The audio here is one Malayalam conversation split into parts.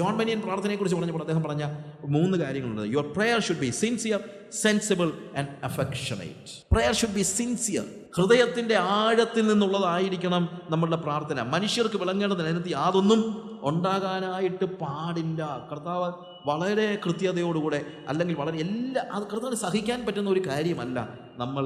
ജോൺ ബനിയൻ പ്രാർത്ഥനയെക്കുറിച്ച് പറഞ്ഞപ്പോൾ അദ്ദേഹം പറഞ്ഞ മൂന്ന് കാര്യങ്ങളുണ്ട്. Your prayer should be sincere sensible and affectionate prayer should be sincere ഹൃദയത്തിന്റെ ആഴത്തിൽ നിന്നുള്ളതായിരിക്കണം നമ്മളുടെ പ്രാർത്ഥന. മനുഷ്യർക്ക് വിളങ്ങേണ്ടതിന് അതിനകത്ത് യാതൊന്നും ഉണ്ടാകാനായിട്ട് പാടില്ല. കർത്താവ് വളരെ കൃത്യതയോടുകൂടെ അല്ലെങ്കിൽ വളരെ എല്ലാ അത് കർത്താവിന് സഹിക്കാൻ പറ്റുന്ന ഒരു കാര്യമല്ല. നമ്മൾ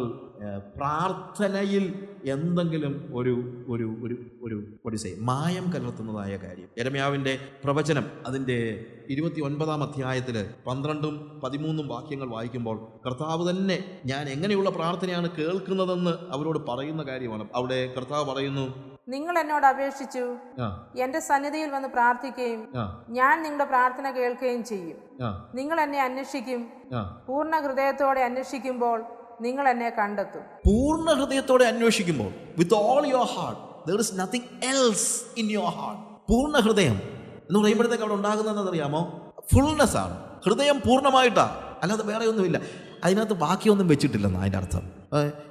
പ്രാർത്ഥനയിൽ എന്തെങ്കിലും ഒരു ഒരു ഒരു ഒരു ഒരു മായം കലർത്തുന്നതായ കാര്യം. എരമ്യാവിന്റെ പ്രവചനം അതിന്റെ ഇരുപത്തി ഒൻപതാം അധ്യായത്തിൽ പന്ത്രണ്ടും പതിമൂന്നും വാക്യങ്ങൾ വായിക്കുമ്പോൾ കർത്താവ് തന്നെ ഞാൻ എങ്ങനെയുള്ള പ്രാർത്ഥനയാണ് കേൾക്കുന്നതെന്ന് അവരോട് പറയുന്ന കാര്യമാണ്. അവിടെ കർത്താവ് പറയുന്നു നിങ്ങൾ എന്നോട് അപേക്ഷിച്ചു. എന്റെ സന്നിധിയിൽ വന്ന് പ്രാർത്ഥിക്കുകയും ഞാൻ നിങ്ങളുടെ പ്രാർത്ഥന കേൾക്കുകയും ചെയ്യും. നിങ്ങൾ എന്നെ അന്വേഷിക്കും. പൂർണ ഹൃദയത്തോടെ അന്വേഷിക്കുമ്പോൾ നിങ്ങൾ എന്നെ കണ്ടെത്തും. പൂർണ ഹൃദയത്തോടെ അന്വേഷിക്കുമ്പോൾ with all your heart there is nothing else in your heart പൂർണ ഹൃദയം എന്ന് പറയുമ്പോഴത്തേക്ക് അവിടെ ഉണ്ടാകുന്നതെന്ന് അറിയാമോ ഫുൾനെസ് ആണ്. ഹൃദയം പൂർണമായിട്ടാ. അല്ലാതെ വേറെ ഒന്നുമില്ല. അതിനകത്ത് ബാക്കിയൊന്നും വെച്ചിട്ടില്ലെന്ന് അതിന്റെ അർത്ഥം.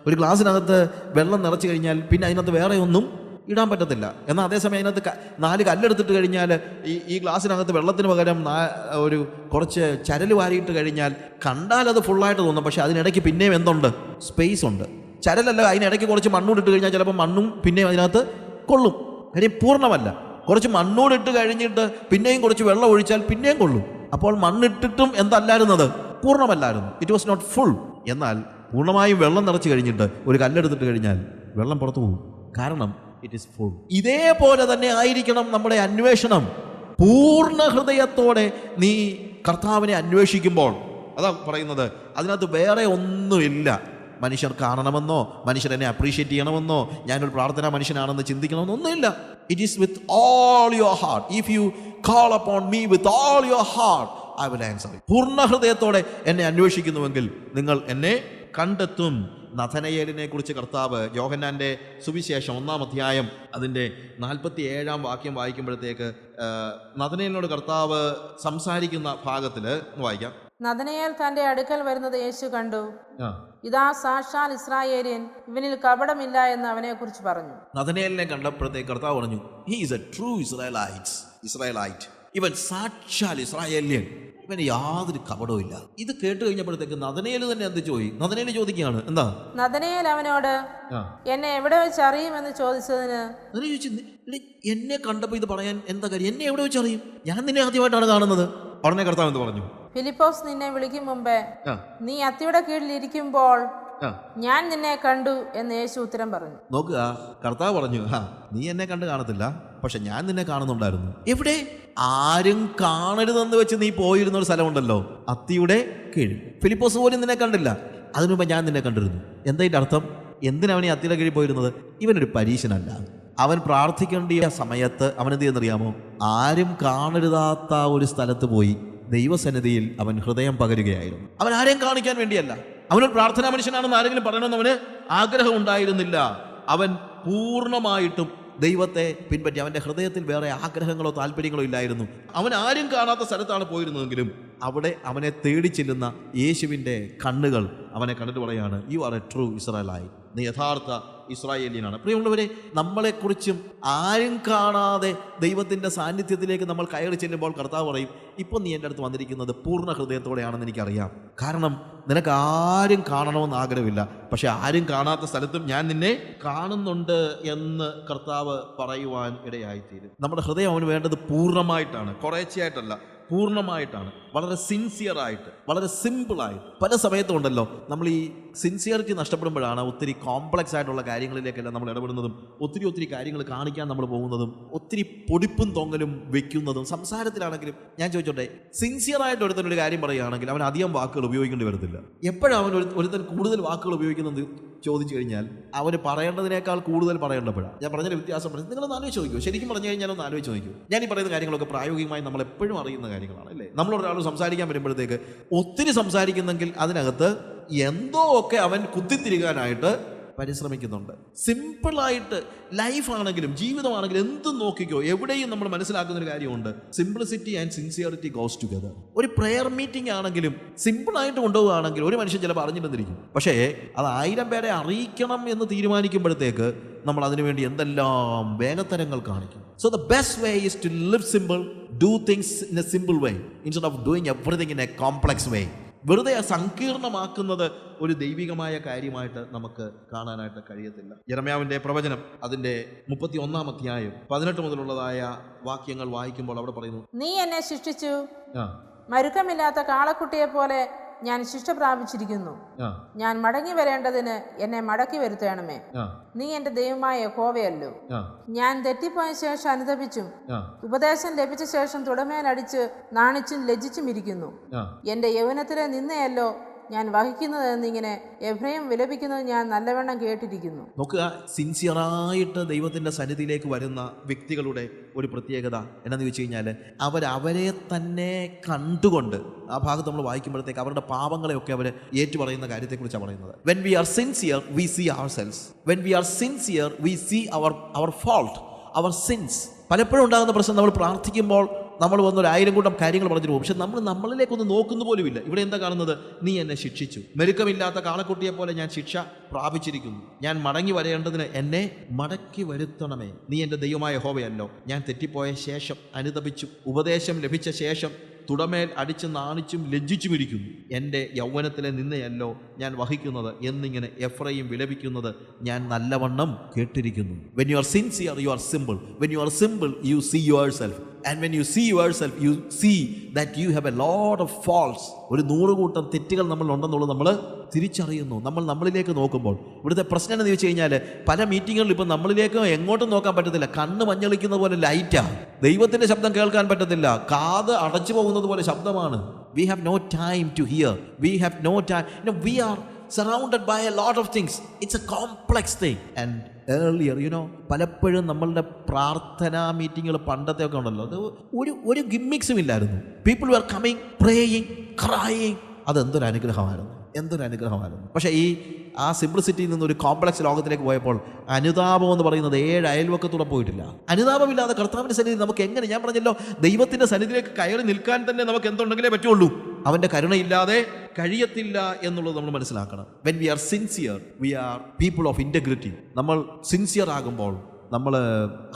ഒരു ഗ്ലാസ്സിനകത്ത് വെള്ളം നിറച്ച് കഴിഞ്ഞാൽ പിന്നെ അതിനകത്ത് വേറെ ഒന്നും ഇടാൻ പറ്റത്തില്ല. എന്നാൽ അതേസമയം അതിനകത്ത് നാല് കല്ലെടുത്തിട്ട് കഴിഞ്ഞാൽ ഈ ഈ ഗ്ലാസ്സിനകത്ത് വെള്ളത്തിന് പകരം ഒരു കുറച്ച് ചരൽ വാരിയിട്ട് കഴിഞ്ഞാൽ കണ്ടാൽ അത് ഫുള്ളായിട്ട് തോന്നും. പക്ഷേ അതിനിടയ്ക്ക് പിന്നെയും എന്തുണ്ട്? സ്പേസ് ഉണ്ട്. ചരലല്ല അതിനിടയ്ക്ക് കുറച്ച് മണ്ണൂടിട്ട് കഴിഞ്ഞാൽ ചിലപ്പോൾ മണ്ണും പിന്നെയും അതിനകത്ത് കൊള്ളും. കാര്യം പൂർണമല്ല. കുറച്ച് മണ്ണൂടിട്ട് കഴിഞ്ഞിട്ട് പിന്നെയും കുറച്ച് വെള്ളം ഒഴിച്ചാൽ പിന്നെയും കൊള്ളും. അപ്പോൾ മണ്ണിട്ടിട്ടും എന്തല്ലായിരുന്നത്? പൂർണമല്ലായിരുന്നു. ഇറ്റ് വാസ് നോട്ട് ഫുൾ എന്നാൽ പൂർണമായും വെള്ളം നിറച്ച് കഴിഞ്ഞിട്ട് ഒരു കല്ലെടുത്തിട്ട് കഴിഞ്ഞാൽ വെള്ളം പുറത്തു പോകും. കാരണം ഇറ്റ് ഇസ് ഫുൾ ഇതേപോലെ തന്നെ ആയിരിക്കണം നമ്മുടെ അന്വേഷണം. പൂർണ ഹൃദയത്തോടെ നീ കർത്താവിനെ അന്വേഷിക്കുമ്പോൾ. അതാ പറയുന്നത്. അതിനകത്ത് വേറെ ഒന്നുമില്ല. മനുഷ്യർ കാണണമെന്നോ മനുഷ്യർ എന്നെ അപ്രീഷിയേറ്റ് ചെയ്യണമെന്നോ ഞാനൊരു പ്രാർത്ഥന മനുഷ്യനാണെന്ന് ചിന്തിക്കണമെന്നോ ഒന്നുമില്ല. It is with all your heart if you call upon me with all your heart I will answer പൂർണ ഹൃദയത്തോടെ എന്നെ അന്വേഷിക്കുന്നുവെങ്കിൽ നിങ്ങൾ എന്നെ കണ്ടെത്തും. നഥനയേലിനെ കുറിച്ച് കർത്താവ് യോഹന്നാന്റെ സുവിശേഷം ഒന്നാം അധ്യായം അതിന്റെ നാൽപ്പത്തി ഏഴാം വാക്യം വായിക്കുമ്പോഴത്തേക്ക് നഥനയേലിനോട് കർത്താവ് സംസാരിക്കുന്ന ഭാഗത്തിൽ വായിക്കാം. നദനയേൽ തന്റെ അടുക്കൽ വരുന്നത് യേശു കണ്ടു. ഇതാ സാക്ഷാൽ ഇസ്രായേലിയൻ ഇവനിൽ കപടമില്ല എന്ന് അവനെ കുറിച്ച് പറഞ്ഞു. നദനയേലിനെ കണ്ടപ്പോഴത്തേക്ക് കർത്താവ് പറഞ്ഞു he is a true Israelite Israelite ഇവൻ സാക്ഷാൽ ഇസ്രായേല്യൻ. ഇവന് യാതൊരു കപടവും ഇല്ല. ഇത് കേട്ട് കഴിഞ്ഞപ്പോഴത്തേക്ക് നദനയിൽ തന്നെ എന്ത് ചോദി? നദനേൽ ചോദിക്കുകയാണ്. എന്താ? നദനയിൽ അവനോട് എന്നെ എവിടെ വെച്ച് അറിയുമെന്ന് ചോദിച്ചതിന്? ചോദിച്ചു എന്നെ കണ്ടപ്പോൾ ഇത് പറയാൻ എന്താ കാര്യം? എന്നെ എവിടെ വെച്ച് അറിയും? ഞാൻ നിന്നെ ആദ്യമായിട്ടാണ് കാണുന്നത്. ഉടനെ കർത്താവ് എന്ന് പറഞ്ഞു? ഫിലിപ്പോസ് നിന്നെ വിളിക്കും മുമ്പേ നീ അത്തിയുടെ കീഴിൽ ഇരിക്കുമ്പോൾ ഞാൻ നിന്നെ കണ്ടു എന്ന് യേശു ഉത്തരം പറഞ്ഞു. നോക്കുക കർത്താവ് പറഞ്ഞു നീ എന്നെ കണ്ടു കാണത്തില്ല പക്ഷെ ഞാൻ നിന്നെ കാണുന്നുണ്ടായിരുന്നു. എവിടെ? ആരും കാണരുതെന്ന് വെച്ച് നീ പോയിരുന്ന ഒരു സ്ഥലമുണ്ടല്ലോ. അത്തിയുടെ കീഴിൽ. ഫിലിപ്പോസ് പോലും നിന്നെ കണ്ടില്ല. അതിനു മുമ്പ് ഞാൻ നിന്നെ കണ്ടിരുന്നു. എന്താ ഇതിന്റെ അർത്ഥം? എന്തിനാണ് ഈ അത്തിയുടെ കീഴിൽ പോയിരുന്നത്? ഇവനൊരു പരീക്ഷനല്ല അവൻ പ്രാർത്ഥിക്കേണ്ട സമയത്ത് അവൻ എന്ത് ചെയ്യുന്നറിയാമോ ആരും കാണരുതാത്ത ഒരു സ്ഥലത്ത് പോയി ദൈവസന്നിധിയിൽ അവൻ ഹൃദയം പകരുകയായിരുന്നു. അവൻ ആരെയും കാണിക്കാൻ വേണ്ടിയല്ല. അവനൊരു പ്രാർത്ഥനാ മനുഷ്യനാണെന്ന് ആരെങ്കിലും പറയണമെന്ന് അവന് ആഗ്രഹം ഉണ്ടായിരുന്നില്ല അവൻ പൂർണമായിട്ടും ദൈവത്തെ പിൻപറ്റി അവന്റെ ഹൃദയത്തിൽ വേറെ ആഗ്രഹങ്ങളോ താല്പര്യങ്ങളോ ഇല്ലായിരുന്നു. അവൻ ആരും കാണാത്ത സ്ഥലത്താണ് പോയിരുന്നതെങ്കിലും അവിടെ അവനെ തേടി ചെല്ലുന്ന യേശുവിന്റെ കണ്ണുകൾ അവനെ കണ്ടിട്ട് പറയാണ് യു ആർ എ ട്രൂ ഇസ്രായേലായി നീ യഥാർത്ഥ ഇസ്രായേലിയനാണ് പ്രിയമുള്ളവരെ നമ്മളെക്കുറിച്ചും ആരും കാണാതെ ദൈവത്തിന്റെ സാന്നിധ്യത്തിലേക്ക് നമ്മൾ കയറി ചെല്ലുമ്പോൾ കർത്താവ് പറയും ഇപ്പം നീ എന്റെ അടുത്ത് വന്നിരിക്കുന്നത് പൂർണ ഹൃദയത്തോടെയാണെന്ന് എനിക്കറിയാം. കാരണം നിനക്ക് ആരും കാണണമെന്ന് ആഗ്രഹമില്ല. പക്ഷെ ആരും കാണാത്ത സ്ഥലത്തും ഞാൻ നിന്നെ കാണുന്നുണ്ട് എന്ന് കർത്താവ് പറയുവാൻ ഇടയായിത്തീരും. നമ്മുടെ ഹൃദയം അവന് വേണ്ടത് പൂർണമായിട്ടാണ് കുറേച്ചയായിട്ടല്ല. പൂർണമായിട്ടാണ്. വളരെ സിൻസിയർ ആയിട്ട് വളരെ സിമ്പിളായിട്ട് പല സമയത്തും ഉണ്ടല്ലോ നമ്മൾ ഈ സിൻസിയറിറ്റി നഷ്ടപ്പെടുമ്പോഴാണ് ഒത്തിരി കോംപ്ലക്സ് ആയിട്ടുള്ള കാര്യങ്ങളിലേക്കെല്ലാം നമ്മൾ ഇടപെടുന്നതും ഒത്തിരി ഒത്തിരി കാര്യങ്ങൾ കാണിക്കാൻ നമ്മൾ പോകുന്നതും ഒത്തിരി പൊടിപ്പും തൊങ്ങലും വെക്കുന്നതും സംസാരത്തിലാണെങ്കിലും ഞാൻ ചോദിച്ചോട്ടെ സിൻസിയർ ആയിട്ട് ഒരുത്തൻ ഒരു കാര്യം പറയുകയാണെങ്കിൽ അവൻ അധികം വാക്കുകൾ ഉപയോഗിക്കേണ്ടി വരത്തില്ല. എപ്പോഴാണ് അവൻ ഒരു ഒരുത്തൻ കൂടുതൽ വാക്കുകൾ ഉപയോഗിക്കുന്നത് ചോദിച്ചു കഴിഞ്ഞാൽ അവന് പറയേണ്ടതിനേക്കാൾ കൂടുതൽ പറയേണ്ടപ്പോഴാണ്. ഞാൻ പറഞ്ഞൊരു വ്യത്യാസം പറഞ്ഞു നിങ്ങളൊന്ന് ആലോചിച്ച് നോക്കൂ ശരിക്കും പറഞ്ഞു കഴിഞ്ഞാൽ ഒന്ന് ആലോചിച്ച് നോക്കൂ ഞാൻ ഈ പറയുന്ന കാര്യങ്ങളൊക്കെ പ്രായോഗികമായി നമ്മൾ എപ്പോഴും അറിയുന്ന കാര്യങ്ങളാണ് അല്ലേ? നമ്മൾ നമ്മളൊരാൾ സംസാരിക്കാൻ വരുമ്പോഴത്തേക്ക് ഒത്തിരി സംസാരിക്കുന്നെങ്കിൽ അതിനകത്ത് എന്തോ ഒക്കെ അവൻ കുത്തിത്തിരികാനായിട്ട് പരിശ്രമിക്കുന്നുണ്ട്. സിമ്പിളായിട്ട് ലൈഫാണെങ്കിലും ജീവിതമാണെങ്കിലും എന്തും നോക്കിക്കോ എവിടെയും നമ്മൾ മനസ്സിലാക്കുന്ന ഒരു കാര്യമുണ്ട്. Simplicity and sincerity goes together ഒരു പ്രെയർ മീറ്റിംഗ് ആണെങ്കിലും സിമ്പിളായിട്ട് കൊണ്ടുപോവുകയാണെങ്കിൽ ഒരു മനുഷ്യൻ ചിലപ്പോൾ അറിഞ്ഞില്ലെന്നിരിക്കും. പക്ഷേ അത് ആയിരം പേരെ അറിയിക്കണം എന്ന് തീരുമാനിക്കുമ്പോഴത്തേക്ക് നമ്മൾ അതിനുവേണ്ടി എന്തെല്ലാം വേഗത്തരങ്ങൾ കാണിക്കും. So the best way is to live simple do things in a simple way instead of doing everything in a complex way വെറുതെ സങ്കീർണമാക്കുന്നത് ഒരു ദൈവികമായ കാര്യമായിട്ട് നമുക്ക് കാണാനായിട്ട് കഴിയത്തില്ല. ജനമ്യാവിന്റെ പ്രവചനം അതിന്റെ മുപ്പത്തി ഒന്നാം അധ്യായം പതിനെട്ട് മുതലുള്ളതായ വാക്യങ്ങൾ വായിക്കുമ്പോൾ അവിടെ പറയുന്നു നീ എന്നെ സൃഷ്ടിച്ചു മരുക്കമില്ലാത്ത കാളക്കുട്ടിയെ പോലെ ഞാൻ ശിക്ഷ പ്രാപിച്ചിരിക്കുന്നു. ഞാൻ മടങ്ങി വരേണ്ടതിന് എന്നെ മടക്കി വരുത്തണമേ. നീ എന്റെ ദൈവമായ യഹോവയല്ലോ. ഞാൻ തെറ്റിപ്പോയ ശേഷം അനുദപിച്ചും ഉപദേശം ലഭിച്ച ശേഷം തുടമേലടിച്ച് നാണിച്ചും ലജ്ജിച്ചും ഇരിക്കുന്നു. എന്റെ യൗവനത്തിലെ നിന്നയല്ലോ ഞാൻ വഹിക്കുന്നത് എന്നിങ്ങനെ എഫ്രയും വിലപിക്കുന്നത് ഞാൻ നല്ലവണ്ണം കേട്ടിരിക്കുന്നു. നോക്കുക സിൻസിയറായിട്ട് ദൈവത്തിന്റെ സന്നിധിയിലേക്ക് വരുന്ന വ്യക്തികളുടെ ഒരു പ്രത്യേകത എന്നാന്ന് ചോദിച്ചു കഴിഞ്ഞാൽ അവരവരെ തന്നെ കണ്ടുകൊണ്ട് ആ ഭാഗത്ത് നമ്മൾ വായിക്കുമ്പോഴത്തേക്ക് അവരുടെ പാപങ്ങളെയൊക്കെ അവർ ഏറ്റുപറയുന്ന കാര്യത്തെക്കുറിച്ചാണ് പറയുന്നത്. When we are sincere we see our selves when we are sincere we see our our fault our sins പലപ്പോഴും ഉണ്ടാകുന്ന പ്രശ്നം നമ്മൾ പ്രാർത്ഥിക്കുമ്പോൾ നമ്മൾ വന്നൊരു ആയിരം കൂട്ടം കാര്യങ്ങൾ പറഞ്ഞിട്ട് പോകും. പക്ഷെ നമ്മൾ നമ്മളിലേക്കൊന്ന് നോക്കുന്ന പോലുമില്ല. ഇവിടെ എന്താ കാണുന്നത്? നീ എന്നെ ശിക്ഷിച്ചു. മെരുക്കമില്ലാത്ത കാളക്കുട്ടിയെ പോലെ ഞാൻ ശിക്ഷ പ്രാപിച്ചിരിക്കുന്നു. ഞാൻ മടങ്ങി വരേണ്ടതിന് എന്നെ മടക്കി വരുത്തണമേ. നീ എന്റെ ദൈവമായ ഹോവയല്ലോ ഞാൻ തെറ്റിപ്പോയ ശേഷം അനുതപിച്ചു. ഉപദേശം ലഭിച്ച ശേഷം തുടമേൽ അടിച്ച് നാണിച്ചും ലജ്ജിച്ചും ഇരിക്കുന്നു. എന്റെ യൗവനത്തിലെ നിന്നയല്ലോ ഞാൻ വഹിക്കുന്നത് എന്നിങ്ങനെ എഫ്രയും വിലപിക്കുന്നത് ഞാൻ നല്ലവണ്ണം കേട്ടിരിക്കുന്നു. When you are sincere you are simple when you are simple you see your self and when you see your self you see that you have a lot of faults ഒരു നൂറ് കൂട്ടം തെറ്റുകൾ നമ്മളുണ്ടെന്നുള്ളത് നമ്മൾ തിരിച്ചറിയുന്നു. നമ്മൾ നമ്മളിലേക്ക് നോക്കുമ്പോൾ. ഇവിടുത്തെ പ്രശ്നം എന്ന് ചോദിച്ചു കഴിഞ്ഞാൽ പല മീറ്റിങ്ങുകളിൽ ഇപ്പം നമ്മളിലേക്ക് എങ്ങോട്ടും നോക്കാൻ പറ്റത്തില്ല. കണ്ണ് മഞ്ഞളിക്കുന്ന പോലെ ലൈറ്റാണ് ദൈവത്തിന്റെ ശബ്ദം കേൾക്കാൻ പറ്റത്തില്ല. കാത് അടച്ചു പോകുന്നത് പോലെ ശബ്ദമാണ്. We have no time to hear we have no time we are surrounded by a lot of things it's a complex thing and earlier you know പലപ്പോഴും നമ്മളുടെ പ്രാർത്ഥനാ മീറ്റിങ്ങുകൾ പണ്ടത്തെ ഒക്കെ ഉണ്ടല്ലോ. അത് ഒരു ഒരു ഗിമ്മിക്സും ഇല്ലായിരുന്നു. People were coming praying crying അതെന്തൊരു അനുഗ്രഹമായിരുന്നു. എന്തൊരു അനുഗ്രഹമായിരുന്നു. പക്ഷേ ഈ ആ സിംപ്ലിസിറ്റിയിൽ നിന്ന് ഒരു കോംപ്ലക്സ് ലോകത്തിലേക്ക് പോയപ്പോൾ അനുതാപം എന്ന് പറയുന്നത് ഏഴ് അയൽവക്കത്തൂടെ പോയിട്ടില്ല. അനുതാപമില്ലാതെ കർത്താവിന്റെ സന്നിധി നമുക്ക് എങ്ങനെ ഞാൻ പറഞ്ഞല്ലോ ദൈവത്തിന്റെ സന്നിധിയിലേക്ക് കയറി നിൽക്കാൻ തന്നെ നമുക്ക് എന്തുണ്ടെങ്കിലേ പറ്റുള്ളൂ. അവന്റെ കരുണയില്ലാതെ കഴിയത്തില്ല എന്നുള്ളത് നമ്മൾ മനസ്സിലാക്കണം. When we are sincere we are people of integrity നമ്മൾ സിൻസിയർ ആകുമ്പോൾ നമ്മൾ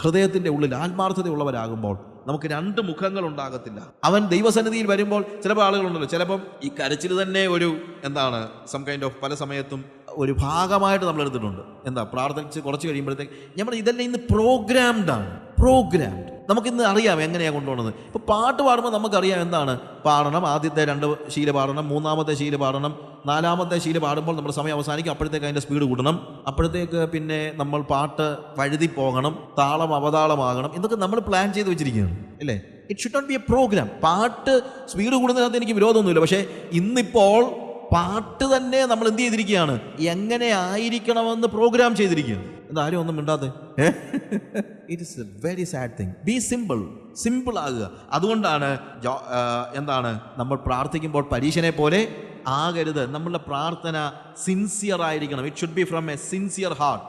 ഹൃദയത്തിന്റെ ഉള്ളിൽ ആത്മാർത്ഥതയുള്ളവരാകുമ്പോൾ നമുക്ക് രണ്ട് മുഖങ്ങൾ ഉണ്ടാകത്തില്ല. അവൻ ദൈവസന്നിധിയിൽ വരുമ്പോൾ ചിലപ്പോൾ ആളുകളുണ്ടല്ലോ ചിലപ്പം ഈ കരച്ചിൽ തന്നെ ഒരു എന്താണ് സം കൈൻഡ് ഓഫ് പല സമയത്തും ഒരു ഭാഗമായിട്ട് നമ്മൾ എടുത്തിട്ടുണ്ട്. എന്താ പ്രാർത്ഥിച്ച് കുറച്ച് കഴിയുമ്പോഴത്തേക്ക് നമ്മൾ ഇതെല്ലാം ഇന്ന് പ്രോഗ്രാംഡ് ആണ്. പ്രോഗ്രാംഡ് നമുക്കിന്ന് അറിയാം എങ്ങനെയാണ് കൊണ്ടുപോകുന്നത്. ഇപ്പോൾ പാട്ട് പാടുമ്പോൾ നമുക്കറിയാം എന്താണ്? പാടണം ആദ്യത്തെ രണ്ട് ശീല പാടണം മൂന്നാമത്തെ ശീല പാടണം നാലാമത്തെ ശീല പാടുമ്പോൾ നമ്മുടെ സമയം അവസാനിക്കും അപ്പോഴത്തേക്ക് അതിന്റെ സ്പീഡ് കൂടണം അപ്പോഴത്തേക്ക് പിന്നെ നമ്മൾ പാട്ട് വഴുതി പോകണം താളം അവതാളമാകണം ഇതൊക്കെ നമ്മൾ പ്ലാൻ ചെയ്ത് വെച്ചിരിക്കുകയാണ് അല്ലേ? It should not be a program പാട്ട് സ്പീഡ് കൂടുന്നതിനകത്ത് എനിക്ക് വിരോധമൊന്നുമില്ല പക്ഷേ ഇന്നിപ്പോൾ പാട്ട് തന്നെ നമ്മൾ എന്ത് ചെയ്തിരിക്കുകയാണ്? എങ്ങനെ ആയിരിക്കണമെന്ന് പ്രോഗ്രാം ചെയ്തിരിക്കുകയാണ്. എന്താ ആരും ഒന്നും മിണ്ടാതെ? It is a very sad thing be simple simple ആകുക. അതുകൊണ്ടാണ് എന്താണ് നമ്മൾ പ്രാർത്ഥിക്കുമ്പോൾ പരീക്ഷനെ പോലെ ആകരുത്. നമ്മളുടെ പ്രാർത്ഥന സിൻസിയർ ആയിരിക്കണം. It should be from a sincere heart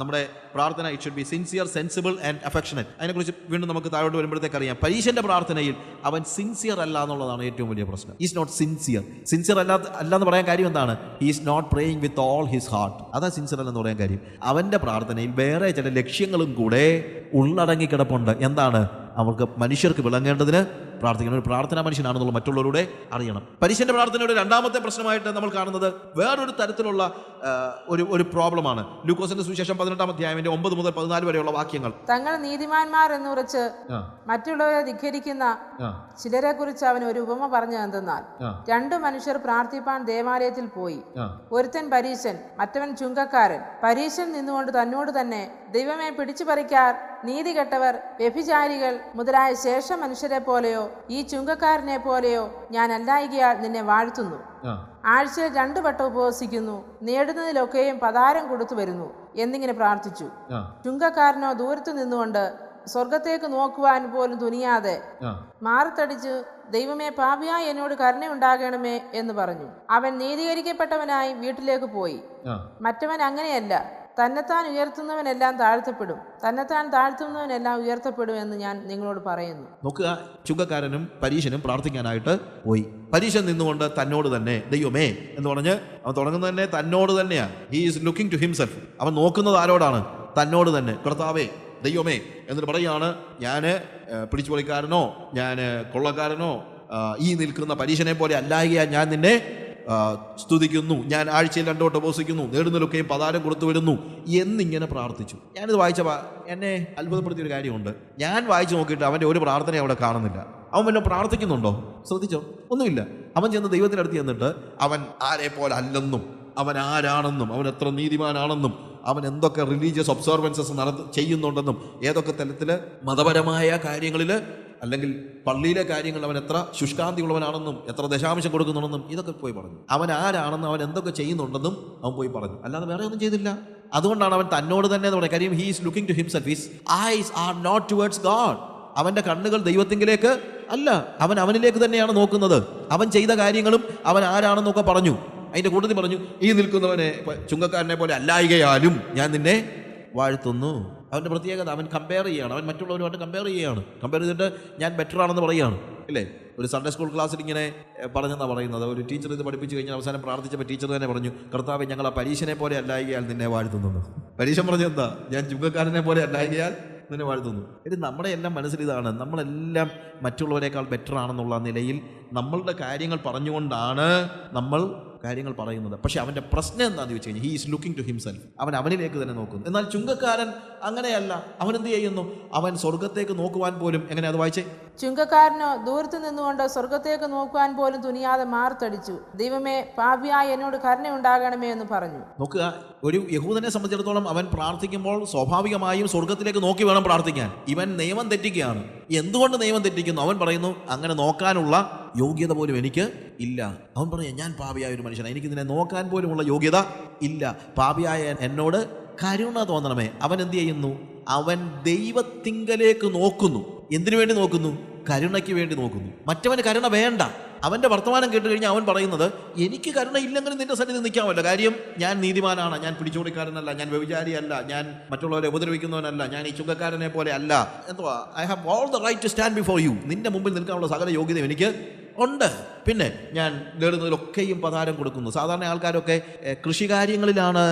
നമ്മുടെ പ്രാർത്ഥന it should be sincere sensible and affectionate അതിനെക്കുറിച്ച് വീണ്ടും നമുക്ക് താഴോട്ട് വരുമ്പോഴത്തേക്ക് അറിയാം. പരീക്ഷന്റെ പ്രാർത്ഥനയിൽ അവൻ സിൻസിയർ അല്ല എന്നുള്ളതാണ് ഏറ്റവും വലിയ പ്രശ്നം. ഈസ് നോട്ട് സിൻസിയർ സിൻസിയർ അല്ലാത്ത അല്ല എന്ന് പറയാൻ കാര്യം എന്താണ്? Is not praying with all his heart അതാ സിൻസിയർ അല്ലെന്ന് പറയാൻ കാര്യം. അവന്റെ പ്രാർത്ഥനയിൽ വേറെ ചില ലക്ഷ്യങ്ങളും കൂടെ ഉള്ളടങ്ങി കിടപ്പുണ്ട് എന്താണ്? അവർക്ക് മനുഷ്യർക്ക് വിളങ്ങേണ്ടതിന് പ്രാർത്ഥിക്കണം. ഒരു പ്രാർത്ഥനാ മനുഷ്യനാണെന്നുള്ള മറ്റുള്ളവരുടെ അറിയണം. പരീക്ഷന്റെ പ്രാർത്ഥനയുടെ രണ്ടാമത്തെ പ്രശ്നമായിട്ട് നമ്മൾ കാണുന്നത് വേറൊരു തരത്തിലുള്ള ഒരു ഒരു പ്രോബ്ലമാണ്. ലൂക്കോസിന്റെ സുവിശേഷം പതിനെട്ടാം അധ്യായത്തിന്റെ ഒമ്പത് മുതൽ പതിനാല് വരെയുള്ള വാക്യങ്ങൾ. തങ്ങൾ നീതിമാന്മാർ എന്നുറച്ച് കുറിച്ച് മറ്റുള്ളവരെ ധിഖരിക്കുന്ന ചിലരെ കുറിച്ച് അവൻ ഒരു ഉപമ പറഞ്ഞു എന്തെന്നാൽ രണ്ടു മനുഷ്യർ പ്രാർത്ഥിപ്പാൻ ദേവാലയത്തിൽ പോയി. ഒരുത്തൻ പരീശൻ മറ്റവൻ ചുങ്കക്കാരൻ. പരീശൻ നിന്നുകൊണ്ട് തന്നോട് തന്നെ ദൈവമേ പിടിച്ചു പറിക്കാർ നീതി കെട്ടവർ വ്യഭിചാരികൾ മുതലായ ശേഷ മനുഷ്യരെ പോലെയോ ഈ ചുങ്കക്കാരനെ പോലെയോ ഞാൻ അല്ലായികയാൽ നിന്നെ വാഴ്ത്തുന്നു. ആഴ്ചയിൽ രണ്ടു വട്ടം ഉപവസിക്കുന്നു നേടുന്നതിലൊക്കെയും പതാരം കൊടുത്തു വരുന്നു എന്നിങ്ങനെ പ്രാർത്ഥിച്ചു. ചുങ്കക്കാരനോ ദൂരത്തു നിന്നുകൊണ്ട് സ്വർഗത്തേക്ക് നോക്കുവാൻ പോലും തുനിയാതെ മാറത്തടിച്ച് ദൈവമേ പാപിയായി എന്നോട് കരുണയുണ്ടാകണമേ എന്ന് പറഞ്ഞു. അവൻ നീതീകരിക്കപ്പെട്ടവനായി വീട്ടിലേക്ക് പോയി. മറ്റവൻ അങ്ങനെയല്ല. തന്നെത്താൻ ഉയർത്തുന്നവനെല്ലാം താഴ്ത്തപ്പെടും. തന്നെത്താൻ താഴ്ത്തുന്നവനെല്ലാം ഉയർത്തപ്പെടും എന്ന് ഞാൻ നിങ്ങളോട് പറയുന്നു. നോക്കുക ചുങ്കക്കാരനും പരീശനും പ്രാർത്ഥിക്കാനായിട്ട് പോയി. പരീശൻ നിന്നുകൊണ്ട് തന്നോട് തന്നെ ദൈവമേ എന്ന് പറഞ്ഞ് അവൻ തുടങ്ങുന്നത് തന്നെ തന്നോട് തന്നെയാണ് he is looking to himself അവൻ നോക്കുന്നത് ആരോടാണ്? തന്നോട് തന്നെ. കർത്താവേ ദൈവമേ എന്നിട്ട് പറയാണ് ഞാൻ പിടിച്ചുപൊളിക്കാരനോ ഞാൻ കൊള്ളക്കാരനോ ഈ നിൽക്കുന്ന പരീക്ഷനെ പോലെ അല്ലായ ഞാൻ നിന്നെ സ്തുതിക്കുന്നു. ഞാൻ ആഴ്ചയിൽ രണ്ടോട്ട് ഉപസിക്കുന്നു. നേടുന്നതിലൊക്കെയും പതാരം കൊടുത്തു വിടുന്നു എന്നിങ്ങനെ പ്രാർത്ഥിച്ചു. ഞാനിത് വായിച്ച എന്നെ അത്ഭുതപ്പെടുത്തിയ ഒരു കാര്യമുണ്ട്. ഞാൻ വായിച്ചു നോക്കിയിട്ട് അവന്റെ ഒരു പ്രാർത്ഥന അവിടെ കാണുന്നില്ല. അവൻ വല്ലതും പ്രാർത്ഥിക്കുന്നുണ്ടോ? ശ്രദ്ധിച്ചോ? ഒന്നുമില്ല. അവൻ ചെന്ന് ദൈവത്തിനടുത്ത് ചെന്നിട്ട് അവൻ ആരെ പോലെ അല്ലെന്നും അവൻ ആരാണെന്നും അവൻ എത്ര നീതിമാനാണെന്നും അവൻ എന്തൊക്കെ റിലീജിയസ് ഒബ്സർവൻസസ് നട ചെയ്യുന്നുണ്ടെന്നും ഏതൊക്കെ തലത്തിൽ മതപരമായ കാര്യങ്ങളിൽ അല്ലെങ്കിൽ പള്ളിയിലെ കാര്യങ്ങൾ അവൻ എത്ര ശുഷ്കാന്തി ഉള്ളവനാണെന്നും എത്ര ദശാംശം കൊടുക്കുന്നുണ്ടെന്നും ഇതൊക്കെ പോയി പറഞ്ഞു. അവൻ ആരാണെന്നും അവൻ എന്തൊക്കെ ചെയ്യുന്നുണ്ടെന്നും അവൻ പോയി പറഞ്ഞു. അല്ലാതെ വേറെ ഒന്നും ചെയ്തില്ല. അതുകൊണ്ടാണ് അവൻ തന്നോട് തന്നെ പറയുന്നത് കാര്യം he's looking to himself his eyes are not towards God അവന്റെ കണ്ണുകൾ ദൈവത്തിങ്കിലേക്ക് അല്ല അവൻ അവനിലേക്ക് തന്നെയാണ് നോക്കുന്നത്. അവൻ ചെയ്ത കാര്യങ്ങളും അവൻ ആരാണെന്നൊക്കെ പറഞ്ഞു. അതിന്റെ കൂട്ടത്തിൽ പറഞ്ഞു ഈ നിൽക്കുന്നവനെ ചുങ്കക്കാരനെ പോലെ അല്ലായികയാലും ഞാൻ നിന്നെ വാഴ്ത്തുന്നു. അവന്റെ പ്രത്യേകത അവൻ കമ്പയർ ചെയ്യുകയാണ്. അവൻ മറ്റുള്ളവരുമായിട്ട് കമ്പയർ ചെയ്യുകയാണ്. കമ്പയർ ചെയ്തിട്ട് ഞാൻ ബെറ്റർ ആണെന്ന് പറയുകയാണ്. അല്ലേ ഒരു സൺഡേ സ്കൂൾ ക്ലാസ്സിൽ ഇങ്ങനെ പറഞ്ഞെന്നാണ് പറയുന്നത്. ഒരു ടീച്ചർ ഇത് പഠിപ്പിച്ച് കഴിഞ്ഞാൽ അവസാനം പ്രാർത്ഥിച്ചപ്പോൾ ടീച്ചർ തന്നെ പറഞ്ഞു കർത്താവ് ഞങ്ങൾ ആ പരീക്ഷനെ പോലെ അല്ലായികയാൽ നിന്നെ വാഴ്ത്തുന്നു. പരീക്ഷ പറഞ്ഞെന്താ ഞാൻ ചുങ്കക്കാരനെ പോലെ അല്ലായികയാൽ നിന്നെ വാഴ്ത്തുന്നു. ഇത് നമ്മുടെ എല്ലാം മനസ്സിൽ ഇതാണ്. നമ്മളെല്ലാം മറ്റുള്ളവരെക്കാൾ ബെറ്റർ ആണെന്നുള്ള നിലയിൽ നമ്മളുടെ കാര്യങ്ങൾ പറഞ്ഞുകൊണ്ടാണ് നമ്മൾ കാര്യങ്ങൾ പറയുന്നത്. പക്ഷെ അവന്റെ പ്രശ്നം എന്താണെന്ന് ചോദിച്ചു കഴിഞ്ഞാൽ he is looking to himself അവൻ അവനിലേക്ക് തന്നെ നോക്കുന്നു. എന്നാൽ ചുങ്കക്കാരൻ അങ്ങനെയല്ല. അവൻ എന്ത് ചെയ്യുന്നു? അവൻ സ്വർഗത്തേക്ക് നോക്കുവാൻ പോലും എങ്ങനെ അത് വായിച്ചേ? ചുങ്കക്കാരനോ ദൂരത്ത് നിന്നുകൊണ്ട് സ്വർഗത്തേക്ക് നോക്കുവാൻ പോലും തുനിയാതെ മാർത്തടിച്ചു. ദൈവമേ പാപിയായി എന്നോട് കരുണയുണ്ടാകണമേ എന്ന് പറഞ്ഞു. നോക്കുക ഒരു യഹൂദനെ സംബന്ധിച്ചിടത്തോളം അവൻ പ്രാർത്ഥിക്കുമ്പോൾ സ്വാഭാവികമായും സ്വർഗത്തിലേക്ക് നോക്കി വേണം പ്രാർത്ഥിക്കാൻ. ഇവൻ നിയമം തെറ്റിക്കുകയാണ്. എന്തുകൊണ്ട് നിയമം തെറ്റിക്കുന്നു? അവൻ പറയുന്നു അങ്ങനെ നോക്കാനുള്ള യോഗ്യത പോലും എനിക്ക് ഇല്ല. അവൻ പറയും ഞാൻ പാപിയായ ഒരു മനുഷ്യനാണ് എനിക്ക് ഇതിനെ നോക്കാൻ പോലുമുള്ള യോഗ്യത ഇല്ല. പാപിയായ എന്നോട് കരുണ തോന്നണമേ. അവൻ എന്ത് ചെയ്യുന്നു? അവൻ ദൈവത്തിങ്കലേക്ക് നോക്കുന്നു. എന്തിനു വേണ്ടി നോക്കുന്നു? കരുണയ്ക്ക് വേണ്ടി നോക്കുന്നു. മറ്റവന് കരുണ വേണ്ട. അവന്റെ വർത്തമാനം കേട്ട് കഴിഞ്ഞാൽ അവൻ പറയുന്നത് എനിക്ക് കരുണ ഇല്ലെങ്കിലും നിന്റെ സന്നിധി നിൽക്കാമല്ലോ. കാര്യം ഞാൻ നീതിമാനാണ്. ഞാൻ പിടിച്ചോടിക്കാരനല്ല ഞാൻ വ്യഭിചാരിയല്ല. ഞാൻ മറ്റുള്ളവരെ ഉപദ്രവിക്കുന്നവനല്ല. ഞാൻ ഈ ചുങ്കക്കാരനെ പോലെ അല്ല എന്തോ I have all the right to stand before you നിന്റെ മുമ്പിൽ നിൽക്കാനുള്ള സകല യോഗ്യത എനിക്ക് ഉണ്ട്. പിന്നെ ഞാൻ നേടുന്നതിലൊക്കെയും പതാരം കൊടുക്കുന്നു. സാധാരണ ആൾക്കാരൊക്കെ കൃഷി കാര്യങ്ങളിലാണ്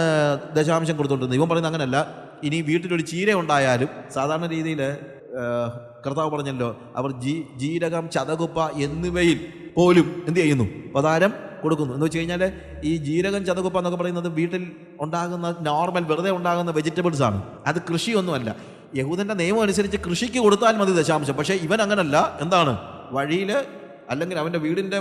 ദശാംശം കൊടുത്തുകൊണ്ടിരുന്നത് ഇവൻ പറയുന്നത് അങ്ങനല്ല. ഇനി വീട്ടിലൊരു ചീര ഉണ്ടായാലും സാധാരണ രീതിയിൽ കർത്താവ് പറഞ്ഞല്ലോ അവർ ജീ ജീരകം ചതകുപ്പ എന്നിവയിൽ പോലും എന്ത് ചെയ്യുന്നു? പതാരം കൊടുക്കുന്നു. എന്ന് വെച്ച് കഴിഞ്ഞാൽ ഈ ജീരകം ചതകുപ്പ എന്നൊക്കെ പറയുന്നത് വീട്ടിൽ ഉണ്ടാകുന്ന നോർമൽ വെറുതെ ഉണ്ടാകുന്ന വെജിറ്റബിൾസ് ആണ്. അത് കൃഷിയൊന്നുമല്ല. യഹൂദന്റെ നിയമം അനുസരിച്ച് കൃഷിക്ക് കൊടുത്താൽ മതി ദശാംശം. പക്ഷേ ഇവൻ അങ്ങനല്ല. എന്താണ്? വഴിയിൽ അല്ലെങ്കിൽ അവന്റെ വീടിന്റെ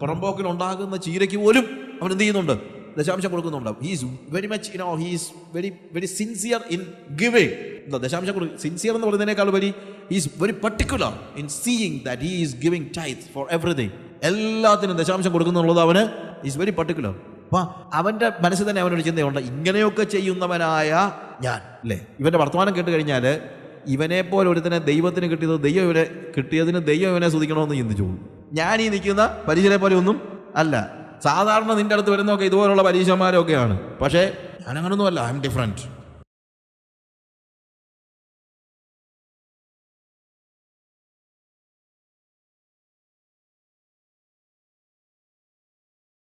പുറമ്പോക്കിൽ ഉണ്ടാകുന്ന ചീരയ്ക്ക് പോലും അവൻ എന്ത് ചെയ്യുന്നുണ്ട്? ദശാംശം കൊടുക്കുന്നുണ്ടാവും he's very much you know he's very very sincere in giving ദശാംശം കൊടുക്കും സിൻസിയർ എന്ന് പറയുന്നതിനേക്കാൾ very he's very particular in seeing that he is giving tithe for everything എല്ലാത്തിനും ദശാംശം കൊടുക്കുന്നുള്ളത് അവന് ഈസ് വെരി പർട്ടിക്കുലർ അപ്പൊ അവന്റെ മനസ്സിൽ തന്നെ അവനൊരു ചിന്തയുണ്ട് ഇങ്ങനെയൊക്കെ ചെയ്യുന്നവനായ ഞാൻ അല്ലേ? ഇവന്റെ വർത്തമാനം കേട്ട് കഴിഞ്ഞാൽ ഇവനെ പോലെ ഒരുത്തനെ ദൈവത്തിന് കിട്ടിയത് ദൈവം ഇവനെ കിട്ടിയതിന് ദൈവം ഇവനെ സ്തുതിക്കണമെന്ന് ചിന്തിച്ചു ഞാൻ ഈ നിൽക്കുന്ന പരീക്ഷനെ പോലെ ഒന്നും അല്ല. സാധാരണ നിന്റെ അടുത്ത് വരുന്നതൊക്കെ ഇതുപോലുള്ള പരീക്ഷന്മാരൊക്കെയാണ് പക്ഷേ അല്ല ഐ എം ഡിഫറെന്റ്